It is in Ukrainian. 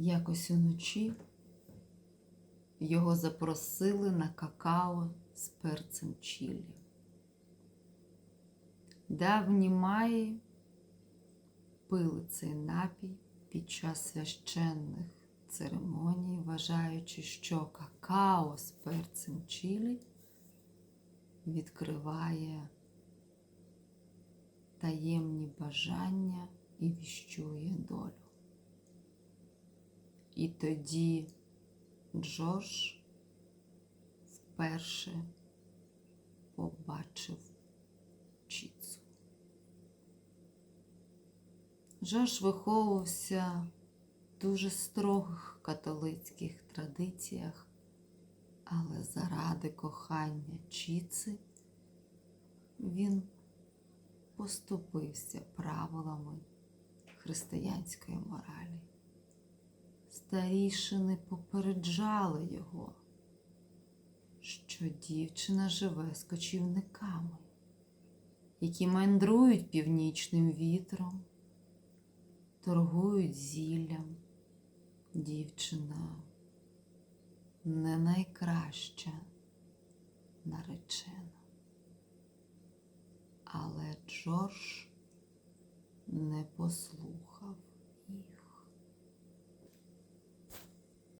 Якось уночі його запросили на какао з перцем чилі. Давні маї пили цей напій під час священних церемоній, вважаючи, що какао з перцем чилі відкриває таємні бажання і віщує долю. І тоді Джош вперше побачив Чіцу. Джош виховувався в дуже строгих католицьких традиціях, але заради кохання Чіци він поступився правилами християнської моралі. Старішини попереджали його, що дівчина живе з кочівниками, які мандрують північним вітром, торгують зіллям. Дівчина не найкраща наречена. Але Джордж не послухав